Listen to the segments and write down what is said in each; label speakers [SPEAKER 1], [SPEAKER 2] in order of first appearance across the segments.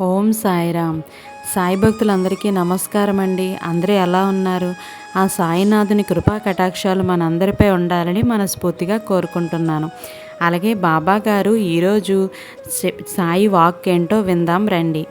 [SPEAKER 1] ఓం సాయిరామ్. సాయి భక్తులందరికీ నమస్కారం అండి అందరూ ఎలా ఉన్నారు? ఆ సాయినాథుని కృపా కటాక్షాలు మనందరిపై ఉండాలని మనస్ఫూర్తిగా కోరుకుంటున్నాను. అలాగే బాబా గారు ఈరోజు సాయి వాక్ ఏంటో విందాం రండి.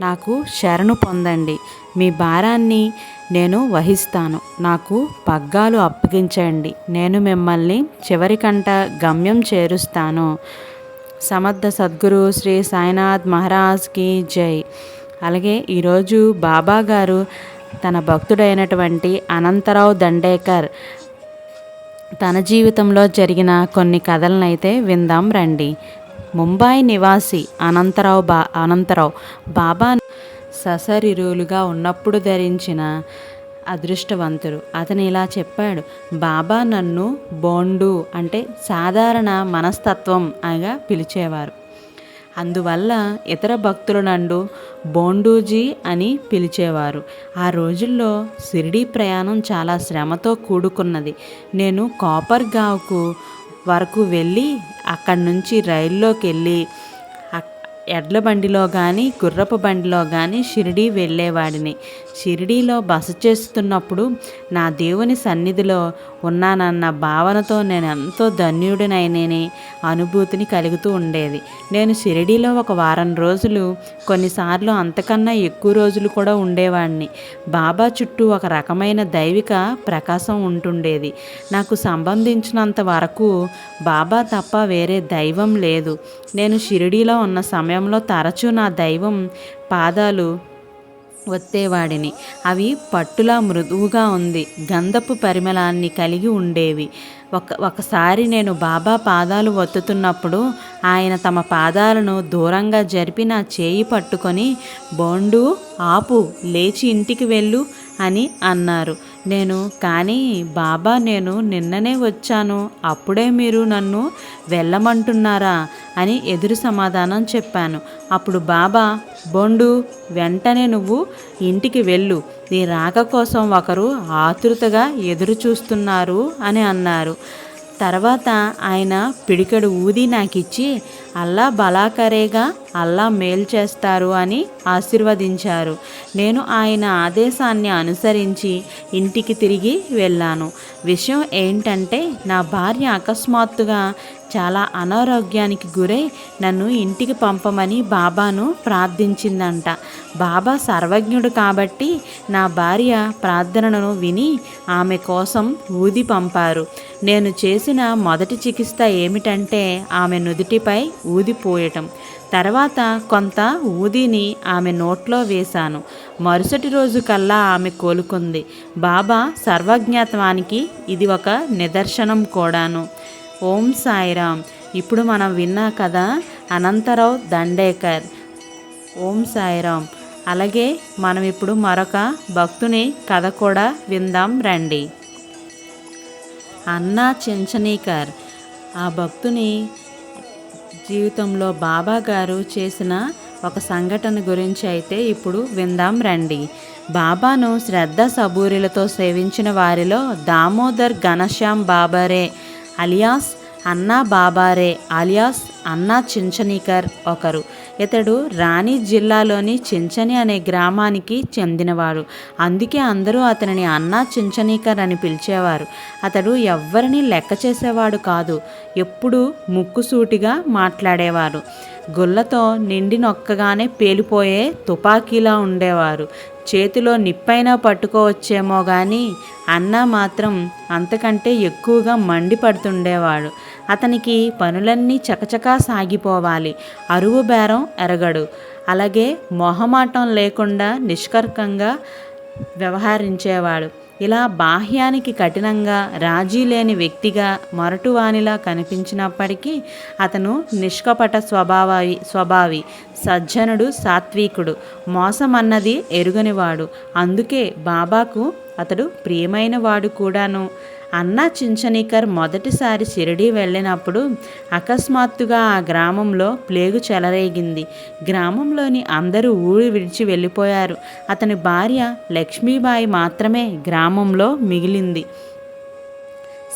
[SPEAKER 1] నాకు శరణు పొందండి. మీ భారాన్ని నేను వహిస్తాను. నాకు పగ్గాలు అప్పగించండి. నేను మిమ్మల్ని చివరికంట గమ్యం చేరుస్తాను. సమర్థ సద్గురు శ్రీ సాయినాథ్ మహారాజ్కి జై. అలాగే ఈరోజు బాబా గారు తన భక్తుడైనటువంటి అనంతరావు దండేకర్ తన జీవితంలో జరిగిన కొన్ని కథలను అయితే విందాం రండి. ముంబై నివాసి అనంతరావు బా అనంతరావు బాబా ససరిరులుగా ఉన్నప్పుడు ధరించిన అదృష్టవంతుడు. అతను ఇలా చెప్పాడు బాబా నన్ను బోండు అంటే సాధారణ మనస్తత్వం అనగా పిలిచేవారు. అందువల్ల ఇతర భక్తులు నన్ను బోండూజీ అని పిలిచేవారు. ఆ రోజుల్లో షిరిడీ ప్రయాణం చాలా శ్రమతో కూడుకున్నది. నేను కాపర్గావ్కు వరకు వెళ్ళి అక్కడి నుంచి రైల్లోకి వెళ్ళి ఎడ్ల బండిలో కానీ గుర్రపు బండిలో కానీ షిరిడీ వెళ్ళేవాడిని. షిరిడీలో బస చేస్తున్నప్పుడు నా దేవుని సన్నిధిలో ఉన్నానన్న భావనతో నేను ఎంతో ధన్యుడినైనని అనుభూతిని కలుగుతూ ఉండేది. నేను షిరిడీలో ఒక వారం రోజులు కొన్నిసార్లు అంతకన్నా ఎక్కువ రోజులు కూడా ఉండేవాడిని బాబా చుట్టూ ఒక రకమైన దైవిక ప్రకాశం ఉంటుండేది. నాకు సంబంధించినంత వరకు బాబా తప్ప వేరే దైవం లేదు. నేను షిరిడీలో ఉన్న సమయం సమయంలో తరచూ నా దైవం పాదాలు ఒత్తేవాడిని. అవి పట్టులా మృదువుగా ఉంది. గంధపు పరిమళాన్ని కలిగి ఉండేవి. ఒక ఒకసారి నేను బాబా పాదాలు ఒత్తుతున్నప్పుడు ఆయన తమ పాదాలను దూరంగా జరిపి నా చేయి పట్టుకొని బోండు ఆపు లేచి ఇంటికి వెళ్ళు అని అన్నారు. నేను కానీ బాబా నేను నిన్ననే వచ్చాను. అప్పుడే మీరు నన్ను వెళ్ళమంటున్నారా అని ఎదురు సమాధానం చెప్పాను. అప్పుడు బాబా బొండు వెంటనే నువ్వు ఇంటికి వెళ్ళు. నీ రాక కోసం ఒకరు ఆతృతగా ఎదురు చూస్తున్నారు అని అన్నారు. తర్వాత ఆయన పిడికెడు ఊది నాకిచ్చి అల్లా బలాకరేగా అల్లా మేలు చేస్తారు అని ఆశీర్వదించారు. నేను ఆయన ఆదేశాన్ని అనుసరించి ఇంటికి తిరిగి వెళ్ళాను. విషయం ఏంటంటే నా భార్య అకస్మాత్తుగా చాలా అనారోగ్యానికి గురై నన్ను ఇంటికి పంపమని బాబాను ప్రార్థించిందంట. బాబా సర్వజ్ఞుడు కాబట్టి నా భార్య ప్రార్థనను విని ఆమె కోసం ఊది పంపారు. నేను చేసిన మొదటి చికిత్స ఏమిటంటే ఆమె నుదుటిపై ఊదిపోయటం. తర్వాత కొంత ఊదిని ఆమె నోట్లో వేశాను. మరుసటి రోజు కల్లా ఆమె కోలుకుంది. బాబా సర్వజ్ఞాత్వానికి ఇది ఒక నిదర్శనం కూడాను. ఓం సాయిరామ్. ఇప్పుడు మనం విన్నా కదా అనంతరావు దండేకర్. ఓం సాయిరామ్. అలాగే మనం ఇప్పుడు మరొక భక్తుని కథ కూడా విందాం రండి. అన్నా చెంచనీకర్. ఆ భక్తుని జీవితంలో బాబా గారు చేసిన ఒక సంఘటన గురించి అయితే ఇప్పుడు విందాం రండి. బాబాను శ్రద్ధ సబూరిలతో సేవించిన వారిలో దామోదర్ ఘనశ్యామ్ బాబారే అలియాస్ అన్నా బాబారే అలియాస్ అన్నా చించనీకర్ ఒకరు. ఇతడు రాణి జిల్లాలోని చించని అనే గ్రామానికి చెందినవాడు. అందుకే అందరూ అతనిని అన్నా చించనీకర్ అని పిలిచేవారు. అతడు ఎవ్వరిని లెక్క చేసేవాడు కాదు ఎప్పుడూ ముక్కుసూటిగా మాట్లాడేవారు. గుళ్ళతో నిండి నొక్కగానే పేలిపోయే తుపాకీలా ఉండేవారు. చేతిలో నిప్పైనా పట్టుకోవచ్చేమో కానీ అన్న మాత్రం అంతకంటే ఎక్కువగా మండిపడుతుండేవాడు. అతనికి పనులన్నీ చకచకా సాగిపోవాలి. అరువు బేరం ఎరగడు. అలాగే మొహమాటం లేకుండా నిష్కర్కంగా వ్యవహరించేవాడు. ఇలా బాహ్యానికి కఠినంగా రాజీ లేని వ్యక్తిగా మొరటువానిలా కనిపించినప్పటికీ అతను నిష్కపట స్వభావి స్వభావి సజ్జనుడు సాత్వికుడు మోసమన్నది ఎరుగనివాడు. అందుకే బాబాకు అతడు ప్రియమైన వాడు కూడాను. అన్నా చించనీకర్ మొదటిసారి షిరిడీ వెళ్ళినప్పుడు అకస్మాత్తుగా ఆ గ్రామంలో ప్లేగు చెలరేగింది. గ్రామంలోని అందరూ ఊరి విడిచి వెళ్ళిపోయారు. అతని భార్య లక్ష్మీబాయి మాత్రమే గ్రామంలో మిగిలింది.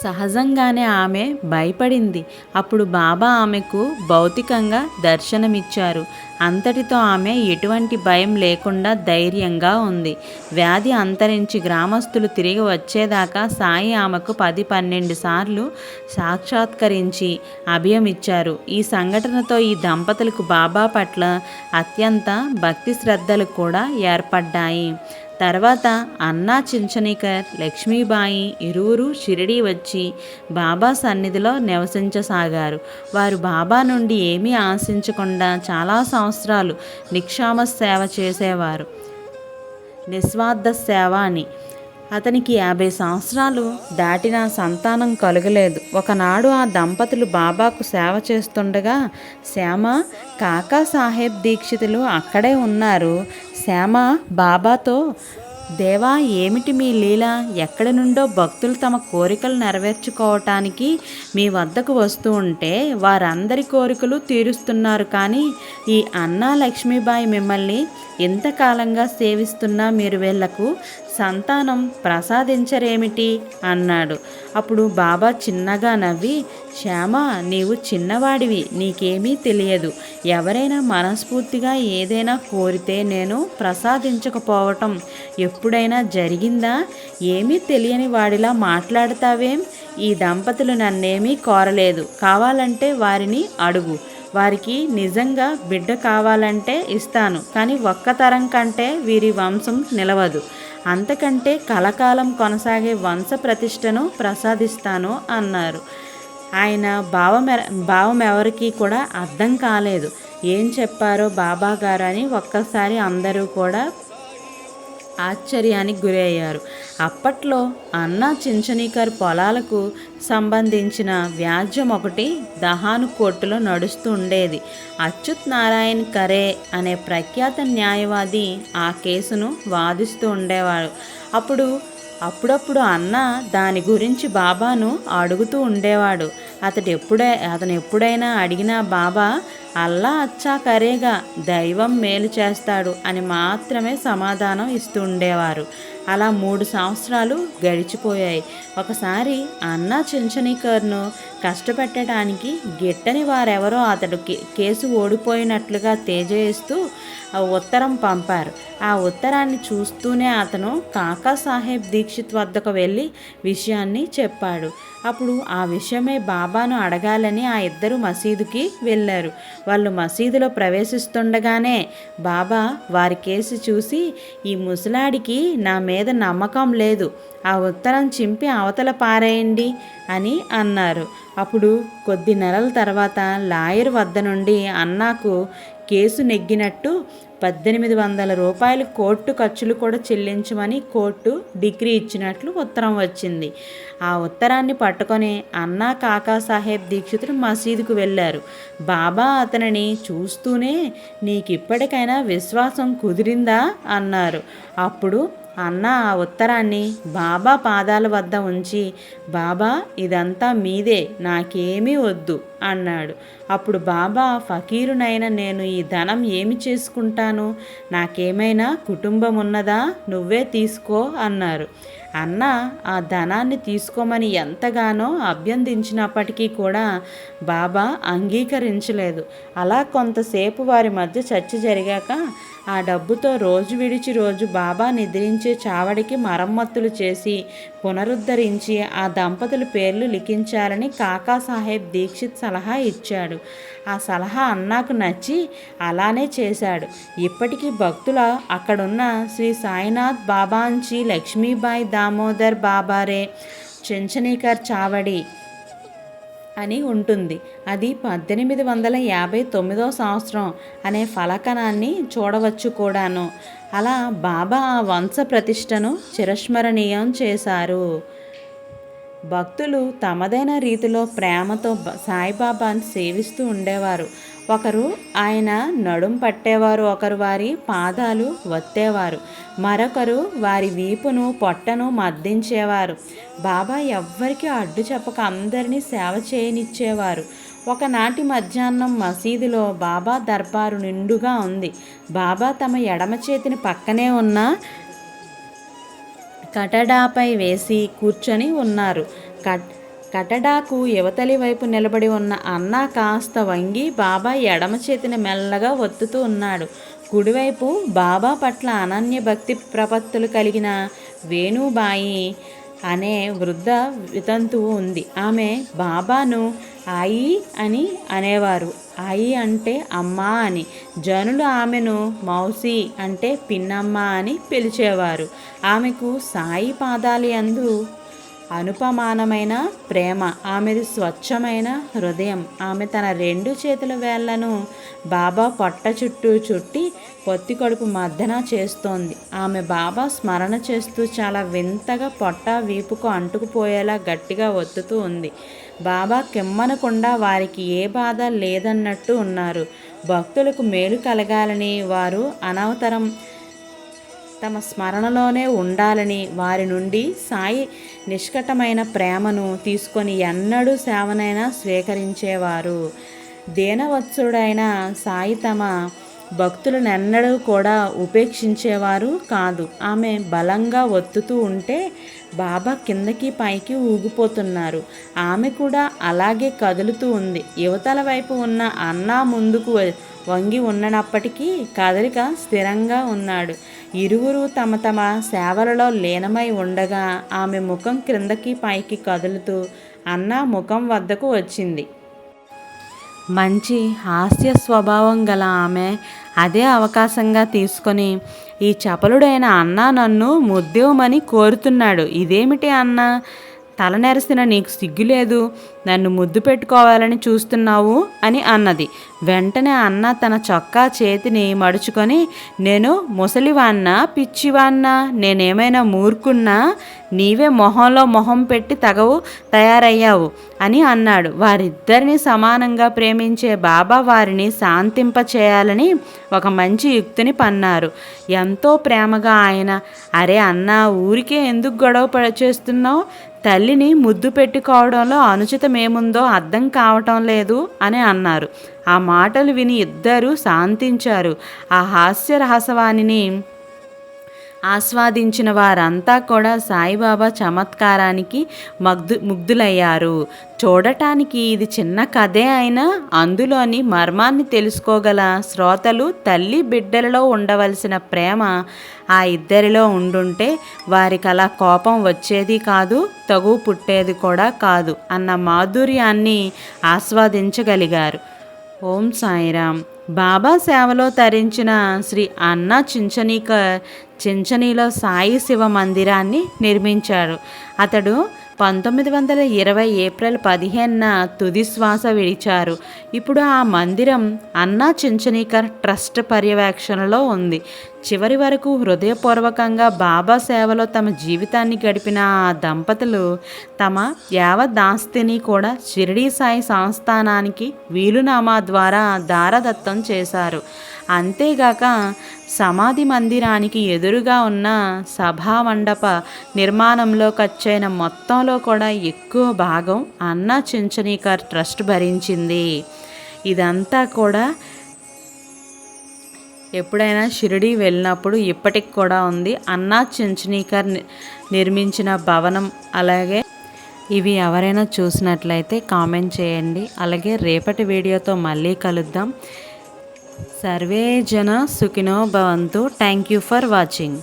[SPEAKER 1] సహజంగానే ఆమె భయపడింది. అప్పుడు బాబా ఆమెకు భౌతికంగా దర్శనమిచ్చారు. అంతటితో ఆమె ఎటువంటి భయం లేకుండా ధైర్యంగా ఉంది. వ్యాధి అంతరించి గ్రామస్తులు తిరిగి వచ్చేదాకా సాయి ఆమెకు పది పన్నెండు సార్లు సాక్షాత్కరించి అభయమిచ్చారు ఈ సంఘటనతో ఈ దంపతులకు బాబా పట్ల అత్యంత భక్తి శ్రద్ధలు కూడా ఏర్పడ్డాయి. తర్వాత అన్నా చించనీకర్ లక్ష్మీబాయి ఇరువురు షిరిడి వచ్చి బాబా సన్నిధిలో నివసించసాగారు. వారు బాబా నుండి ఏమీ ఆశించకుండా చాలా సంవత్సరాలు నిక్షామ సేవ చేసేవారు. నిస్వార్థ సేవ అని అతనికి యాభై సంవత్సరాలు దాటిన సంతానం కలగలేదు. ఒకనాడు ఆ దంపతులు బాబాకు సేవ చేస్తుండగా శ్యామ కాకా సాహెబ్ దీక్షితులు అక్కడే ఉన్నారు. శ్యామ బాబాతో దేవా ఏమిటి మీ లీల? ఎక్కడి నుండో భక్తులు తమ కోరికలు నెరవేర్చుకోవటానికి మీ వద్దకు వస్తూ ఉంటే వారందరి కోరికలు తీరుస్తున్నారు. కానీ ఈ అన్నా లక్ష్మీబాయి మిమ్మల్ని ఇంతకాలంగా సేవిస్తున్నా మీరు వీళ్ళకు సంతానం ప్రసాదించరేమిటి? అన్నాడు. అప్పుడు బాబా చిన్నగా నవ్వి శ్యామ నీవు చిన్నవాడివి నీకేమీ తెలియదు. ఎవరైనా మనస్ఫూర్తిగా ఏదైనా కోరితే నేను ప్రసాదించకపోవటం. ఎప్పుడైనా జరిగిందా? ఏమీ తెలియని వాడిలా మాట్లాడతావేం? ఈ దంపతులు నన్నేమీ కోరలేదు. కావాలంటే వారిని అడుగు. వారికి నిజంగా బిడ్డ కావాలంటే ఇస్తాను కానీ ఒక్క తరం కంటే వీరి వంశం నిలవదు. అంతకంటే కలకాలం కొనసాగే వంశ ప్రతిష్టను ప్రసాదిస్తాను అన్నారు. ఆయన భావం భావం ఎవరికి కూడా అర్థం కాలేదు. ఏం చెప్పారో బాబా గారు అని ఒక్కసారి అందరూ కూడా ఆశ్చర్యానికి గురయ్యారు అప్పట్లో అన్నా చించనీకర్ పొలాలకు సంబంధించిన వ్యాజ్యం ఒకటి దహాను కోర్టులో నడుస్తూ ఉండేది. అచ్యుత్ నారాయణ్ కరే అనే ప్రఖ్యాత న్యాయవాది ఆ కేసును వాదిస్తూ ఉండేవాడు. అప్పుడు అప్పుడప్పుడు అన్న దాని గురించి బాబాను అడుగుతూ ఉండేవాడు. అతడు ఎప్పుడే అతను ఎప్పుడైనా అడిగినా బాబా అల్లా అచ్చా కరేగా దైవం మేలు చేస్తాడు అని మాత్రమే సమాధానం ఇస్తూ ఉండేవారు. అలా మూడు సంవత్సరాలు గడిచిపోయాయి. ఒకసారి అన్న చించనీకర్ను కష్టపెట్టడానికి గిట్టని వారెవరో అతడు కేసు ఓడిపోయినట్లుగా తేజేస్తూ ఉత్తరం పంపారు. ఆ ఉత్తరాన్ని చూస్తూనే అతను కాకా సాహెబ్ దీక్షిత్ వద్దకు వెళ్ళి విషయాన్ని చెప్పాడు. అప్పుడు ఆ విషయమే బాబాను అడగాలని ఆ ఇద్దరు మసీదుకి వెళ్ళారు. వాళ్ళు మసీదులో ప్రవేశిస్తుండగానే బాబా వారి కేసు చూసి ఈ ముసలాడికి నా మీద నమ్మకం లేదు. ఆ ఉత్తరం చింపి అవతల పారేయండి అని అన్నారు. అప్పుడు కొద్ది నెలల తర్వాత లాయర్ వద్ద నుండి అన్నాకు కేసు నెగ్గినట్టు పద్దెనిమిది వందల రూపాయలు కోర్టు ఖర్చులు కూడా చెల్లించమని కోర్టు డిగ్రీ ఇచ్చినట్లు ఉత్తరం వచ్చింది. ఆ ఉత్తరాన్ని పట్టుకొని అన్నా కాకా సాహెబ్ దీక్షితుడు మసీదుకు వెళ్ళారు. బాబా అతనిని చూస్తూనే నీకు ఇప్పటికైనా విశ్వాసం కుదిరిందా? అన్నారు. అప్పుడు అన్న ఆ ఉత్తరాన్ని బాబా పాదాల వద్ద ఉంచి బాబా ఇదంతా మీదే నాకేమీ వద్దు అన్నాడు. అప్పుడు బాబా ఫకీరునైన నేను ఈ ధనం ఏమి చేసుకుంటాను? నాకేమైనా కుటుంబం ఉన్నదా నువ్వే తీసుకో అన్నారు. అన్న ఆ ధనాన్ని తీసుకోమని ఎంతగానో అభ్యందించినప్పటికీ కూడా బాబా అంగీకరించలేదు. అలా కొంతసేపు వారి మధ్య చర్చ జరిగాక ఆ డబ్బుతో రోజు విడిచి రోజు బాబా నిద్రించే చావడికి మరమ్మతులు చేసి పునరుద్ధరించి ఆ దంపతుల పేర్లు లిఖించాలని కాకా సాహెబ్ దీక్షిత్ సలహా ఇచ్చాడు. ఆ సలహా అన్నాకు నచ్చి అలానే చేశాడు. ఇప్పటికీ భక్తుల అక్కడున్న శ్రీ సాయినాథ్ బాబాంచి లక్ష్మీబాయి దామోదర్ బాబారే చెంచనీకర్ చావడి అని ఉంటుంది. అది పద్దెనిమిది వందల యాభై తొమ్మిదో సంవత్సరం అనే ఫలకనాన్ని చూడవచ్చు కూడాను. అలా బాబా ఆ వంశ ప్రతిష్టను చిరస్మరణీయం చేశారు. భక్తులు తమదైన రీతిలో ప్రేమతో సాయిబాబాను సేవిస్తూ ఉండేవారు. ఒకరు ఆయన నడుం పట్టేవారు ఒకరు వారి పాదాలు వత్తేవారు. మరొకరు వారి వీపును పొట్టను మద్దించేవారు బాబా ఎవ్వరికీ అడ్డు చెప్పక అందరినీ సేవ చేయనిచ్చేవారు. ఒకనాటి మధ్యాహ్నం మసీదులో బాబా దర్బారు నిండుగా ఉంది. బాబా తమ ఎడమ చేతిని పక్కనే ఉన్న కటడాపై వేసి కూర్చొని ఉన్నారు. కట్ కటడాకు యువతలి వైపు నిలబడి ఉన్న అన్న కాస్త వంగి బాబా ఎడమ చేతిని మెల్లగా ఒత్తుతూ ఉన్నాడు. కుడివైపు బాబా పట్ల అనన్య భక్తి ప్రపత్తులు కలిగిన వేణుబాయి అనే వృద్ధ వితంతువు ఉంది. ఆమె బాబాను ఆయి అని అనేవారు. ఆయి అంటే అమ్మ అని. జనులు ఆమెను మౌసి అంటే పిన్నమ్మ అని పిలిచేవారు. ఆమెకు సాయి పాదాలు యందు అనుపమానమైన ప్రేమ ఆమెది స్వచ్ఛమైన హృదయం. ఆమె తన రెండు చేతుల వేళ్ళను బాబా పొట్ట చుట్టూ చుట్టి పొత్తి కడుపు మర్దన చేస్తోంది. ఆమె బాబా స్మరణ చేస్తూ చాలా వింతగా పొట్ట వీపుకు అంటుకుపోయేలా గట్టిగా ఒత్తుతూ ఉంది. బాబా కిమ్మనకుండా వారికి ఏ బాధ లేదన్నట్టు ఉన్నారు. భక్తులకు మేలు కలగాలని వారు అనవతరం తమ స్మరణలోనే ఉండాలని వారి నుండి సాయి నిష్కటమైన ప్రేమను తీసుకొని ఎన్నడూ సేవనైనా స్వీకరించేవారు. దీనవత్సుడైన సాయి తమ భక్తులనెన్నడూ కూడా ఉపేక్షించేవారు కాదు. ఆమె బలంగా ఒత్తుతూ ఉంటే బాబా కిందకి పైకి ఊగిపోతున్నారు. ఆమె కూడా అలాగే కదులుతూ ఉంది. యువతల వైపు ఉన్న అన్న ముందుకు వంగి ఉన్ననప్పటికీ కదలిక స్థిరంగా ఉన్నాడు. ఇరువురు తమ తమ సేవలలో లీనమై ఉండగా ఆమె ముఖం క్రిందకి పైకి కదులుతూ అన్న ముఖం వద్దకు వచ్చింది. మంచి హాస్య స్వభావం గల ఆమె అదే అవకాశంగా తీసుకొని ఈ చపలుడైన అన్న నన్ను ముద్దేవమని కోరుతున్నాడు. ఇదేమిటి అన్న? తలనెరసిన నీకు సిగ్గులేదు నన్ను ముద్దు పెట్టుకోవాలని చూస్తున్నావు? అని అన్నది. వెంటనే అన్న తన చొక్కా చేతిని మడుచుకొని నేను ముసలివాన్నా పిచ్చివాన్నా నేనేమైనా మూర్ఖున్నా నీవే మొహంలో మొహం పెట్టి తగవు తయారయ్యావు? అని అన్నాడు. వారిద్దరిని సమానంగా ప్రేమించే బాబా వారిని శాంతింప చేయాలని ఒక మంచి యుక్తిని పన్నారు. ఎంతో ప్రేమగా ఆయన అరే అన్న ఊరికే ఎందుకు గొడవ చేస్తున్నావు? తల్లిని ముద్దు పెట్టుకోవడంలో అనుచితమేముందో అర్థం కావటం లేదు అని అన్నారు. ఆ మాటలు విని ఇద్దరూ శాంతించారు. ఆ హాస్యరహసవాణిని ఆస్వాదించిన వారంతా కూడా సాయిబాబా చమత్కారానికి మగ్ధు ముగ్ధులయ్యారు. చూడటానికి ఇది చిన్న కథే అయినా అందులోని మర్మాన్ని తెలుసుకోగల శ్రోతలు తల్లి బిడ్డలలో ఉండవలసిన ప్రేమ ఆ ఇద్దరిలో ఉండుంటే వారికి అలా కోపం వచ్చేది కాదు తగు పుట్టేది కూడా కాదు అన్న మాధుర్యాన్ని ఆస్వాదించగలిగారు. ఓం సాయిరామ్. బాబా సేవలో తరించిన శ్రీ అన్న చించనీకర్ చించనీలో సాయి శివ మందిరాన్ని నిర్మించారు. అతడు పంతొమ్మిది వందల ఇరవై ఏప్రిల్ పదిహేనున తుది శ్వాస విడిచారు. ఇప్పుడు ఆ మందిరం అన్నా చించనీకర్ ట్రస్ట్ పర్యవేక్షణలో ఉంది. చివరి వరకు హృదయపూర్వకంగా బాబా సేవలో తమ జీవితాన్ని గడిపిన ఆ దంపతులు తమ యావదాస్తిని కూడా షిరిడీ సాయి సంస్థానానికి వీలునామా ద్వారా దారదత్తం చేశారు. అంతేగాక సమాధి మందిరానికి ఎదురుగా ఉన్న సభామండప నిర్మాణంలో ఖర్చైన మొత్తంలో కూడా ఎక్కువ భాగం అన్నా చించనీకర్ ట్రస్ట్ భరించింది. ఇదంతా కూడా ఎప్పుడైనా షిరిడి వెళ్ళినప్పుడు ఇప్పటికి కూడా ఉంది. అన్నా చించనీకర్ నిర్మించిన భవనం అలాగే ఇవి ఎవరైనా చూసినట్లయితే కామెంట్ చేయండి. అలాగే రేపటి వీడియోతో మళ్ళీ కలుద్దాం. సర్వే జన సుఖినో భవంతు. Thank you for watching